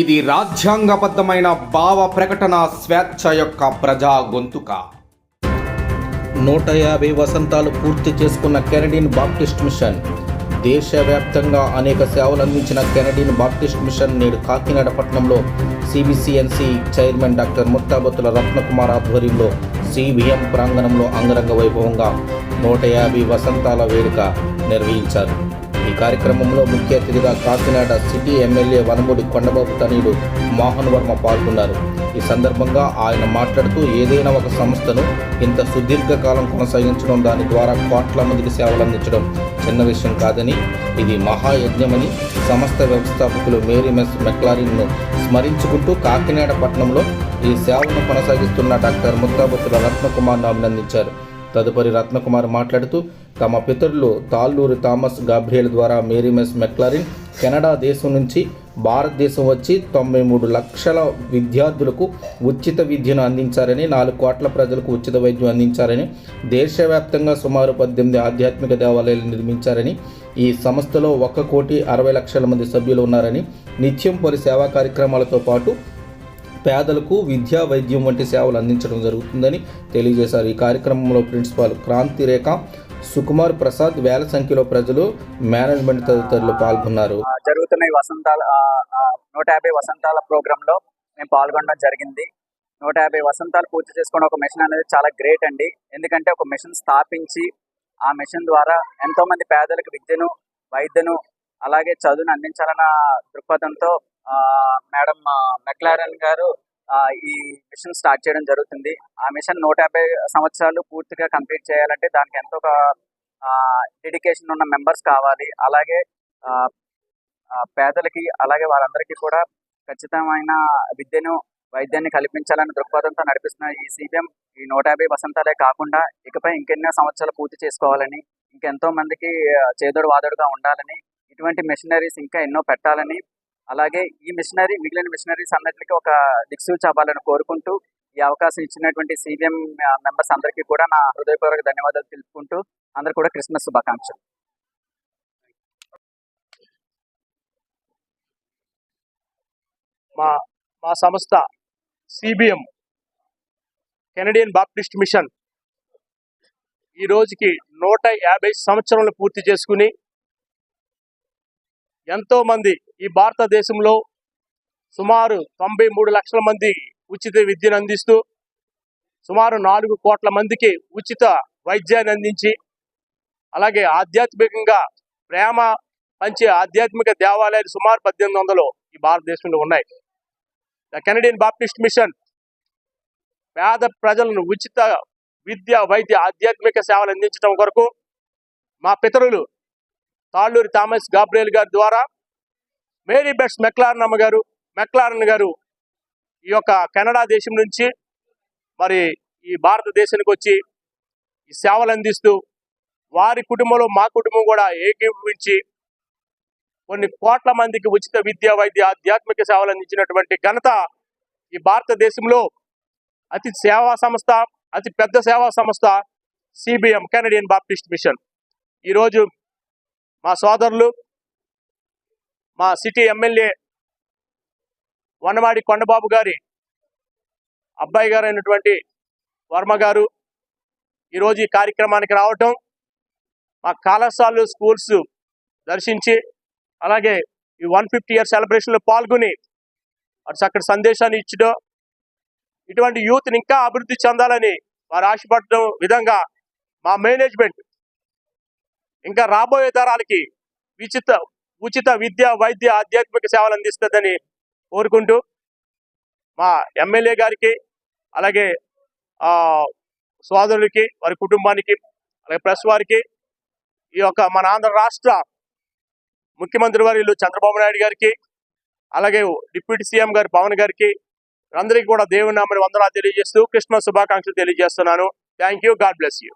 ఇది రాజ్యాంగబద్ధమైన భావ ప్రకటన స్వేచ్ఛ యొక్క ప్రజా గొంతుక. నూట యాభై వసంతాలు పూర్తి చేసుకున్న కెనడియన్ బాప్టిస్ట్ మిషన్. దేశవ్యాప్తంగా అనేక సేవలు అందించిన కెనడియన్ బాప్టిస్ట్ మిషన్ నేడు కాకినాడ పట్టణంలో CBCNC chairman doctor Muttabatula Ratnakumar ఆధ్వర్యంలో సిబిఎం ప్రాంగణంలో అంగరంగ వైభవంగా నూట యాభై వసంతాల వేడుక నిర్వహించారు. ఈ కార్యక్రమంలో ముఖ్య అతిథిగా కాకినాడ సిటీ ఎమ్మెల్యే వనమూడి కొండబాబు తనయుడు మోహన్ వర్మ పాల్గొన్నారు. ఈ సందర్భంగా ఆయన మాట్లాడుతూ ఏదైనా ఒక సంస్థను ఇంత సుదీర్ఘకాలం కొనసాగించడం దాని ద్వారా కోట్ల మందికి సేవలు అందించడం చిన్న విషయం కాదని ఇది మహాయజ్ఞమని సంస్థ వ్యవస్థాపకులు మేరీ మెస్ మెక్లారిన్ను స్మరించుకుంటూ కాకినాడ పట్టణంలో ఈ సేవలను కొనసాగిస్తున్న డాక్టర్ ముత్తాబత్తుల రత్నకుమార్ను అభినందించారు. తదుపరి రత్నకుమార్ మాట్లాడుతూ తమ పితరులు తాళ్ళూరి థామస్ గాబ్రియల్ ద్వారా మేరీమెస్ మెక్లారిన్ కెనడా దేశం నుంచి భారతదేశం వచ్చి తొంభై మూడు లక్షల విద్యార్థులకు ఉచిత విద్యను అందించారని నాలుగు కోట్ల ప్రజలకు ఉచిత వైద్యం అందించారని దేశవ్యాప్తంగా సుమారు పద్దెనిమిది ఆధ్యాత్మిక దేవాలయాలు నిర్మించారని ఈ సంస్థలో ఒక కోటి అరవై లక్షల మంది సభ్యులు ఉన్నారని నిత్యం పలు సేవా కార్యక్రమాలతో పాటు పేదలకు విద్యా వైద్యం వంటి సేవలు అందించడం జరుగుతుందని తెలియజేశారు. ఈ కార్యక్రమంలో ప్రిన్సిపాల్ క్రాంతిరేఖ సుకుమార్ ప్రసాద్ వేల సంఖ్యలో ప్రజలు మేనేజ్మెంట్ తదితరులు పాల్గొన్నారు. జరుగుతున్న ఈ వసంతాల నూట యాభై వసంతాల ప్రోగ్రామ్లో మేము పాల్గొనడం జరిగింది. నూట యాభై వసంతాలు పూర్తి చేసుకున్న ఒక మిషన్ అనేది చాలా గ్రేట్ అండి. ఎందుకంటే ఒక మిషన్ స్థాపించి ఆ మిషన్ ద్వారా ఎంతో మంది పేదలకు విద్యను వైద్యను అలాగే చదువును అందించాలన్న దృక్పథంతో మేడం మెక్లారన్ గారు ఈ మిషన్ స్టార్ట్ చేయడం జరుగుతుంది. ఆ మిషన్ నూట యాభై సంవత్సరాలు పూర్తిగా కంప్లీట్ చేయాలంటే దానికి ఎంతో ఒక డెడికేషన్ ఉన్న మెంబర్స్ కావాలి. అలాగే పేదలకి అలాగే వాళ్ళందరికీ కూడా ఖచ్చితమైన విద్యను వైద్యాన్ని కల్పించాలనే దృక్పథంతో నడిపిస్తున్న ఈ సిపిఎం ఈ నూట యాభై వసంతాలే కాకుండా ఇకపై ఇంకెన్నో సంవత్సరాలు పూర్తి చేసుకోవాలని ఇంకెంతో మందికి చేదోడు వాదోడుగా ఉండాలని ఇటువంటి మిషనరీస్ ఇంకా ఎన్నో పెట్టాలని అలాగే ఈ మిషనరీ మిగిలిన మిషనరీస్ అన్నిటికీ ఒక దిక్సూ చాపాలని కోరుకుంటూ ఈ అవకాశం ఇచ్చినటువంటి సిబిఎం మెంబర్స్ అందరికీ కూడా నా హృదయపూర్వక ధన్యవాదాలు తెలుపుకుంటూ అందరు కూడా క్రిస్మస్ శుభాకాంక్షలు. మా మా సంస్థ సిబిఎం కెనడియన్ బాప్టిస్ట్ మిషన్ ఈ రోజుకి నూట యాభై సంవత్సరాలు పూర్తి చేసుకుని ఎంతో మంది ఈ భారతదేశంలో సుమారు తొంభై మూడు లక్షల మంది ఉచిత విద్యను అందిస్తూ సుమారు నాలుగు కోట్ల మందికి ఉచిత వైద్యాన్ని అందించి అలాగే ఆధ్యాత్మికంగా ప్రేమ పంచే ఆధ్యాత్మిక దేవాలయాలు సుమారు పద్దెనిమిది వందలు ఈ భారతదేశంలో ఉన్నాయి. ద కెనడియన్ బాప్టిస్ట్ మిషన్ పేద ప్రజలను ఉచిత విద్య వైద్య ఆధ్యాత్మిక సేవలు అందించడం కొరకు మా పితరులు తాళ్ళూరి థామస్ గాబ్రియల్ గారి ద్వారా మేరీ బెట్స్ మెక్లారన్ అమ్మ గారు మెక్లారన్ గారు ఈ యొక్క కెనడా దేశం నుంచి మరి ఈ భారతదేశానికి వచ్చి ఈ సేవలు అందిస్తూ వారి కుటుంబంలో మా కుటుంబం కూడా ఏకీభవించి కొన్ని కోట్ల మందికి ఉచిత విద్య వైద్య ఆధ్యాత్మిక సేవలు అందించినటువంటి ఘనత ఈ భారతదేశంలో అతి సేవా సంస్థ అతి పెద్ద సేవా సంస్థ సిబిఎం కెనడియన్ బాప్టిస్ట్ మిషన్. ఈరోజు మా సోదరులు మా సిటీ ఎమ్మెల్యే వనమాడి కొండబాబు గారి అబ్బాయి గారు అయినటువంటి వర్మ గారు ఈరోజు ఈ కార్యక్రమానికి రావటం మా కళాశాలలు స్కూల్స్ దర్శించి అలాగే ఈ వన్ ఫిఫ్టీ ఇయర్ సెలబ్రేషన్లో పాల్గొని అటు చక్కటి సందేశాన్ని ఇచ్చడం ఇటువంటి యూత్ని ఇంకా అభివృద్ధి చెందాలని వారు ఆశపడడం విధంగా మా మేనేజ్మెంట్ ఇంకా రాబోయే తరాలకి ఉచిత ఉచిత విద్య వైద్య ఆధ్యాత్మిక సేవలు అందిస్తుందని కోరుకుంటూ మా ఎమ్మెల్యే గారికి అలాగే సోదరులకి వారి కుటుంబానికి అలాగే ప్రెస్ వారికి ఈ యొక్క మన ఆంధ్ర రాష్ట్ర ముఖ్యమంత్రి వారి చంద్రబాబు నాయుడు గారికి అలాగే డిప్యూటీ సీఎం గారు పవన్ గారికి అందరికీ కూడా దేవుని నామని వందనాలు తెలియజేస్తూ క్రిస్మస్ శుభాకాంక్షలు తెలియజేస్తున్నాను. Thank you God bless you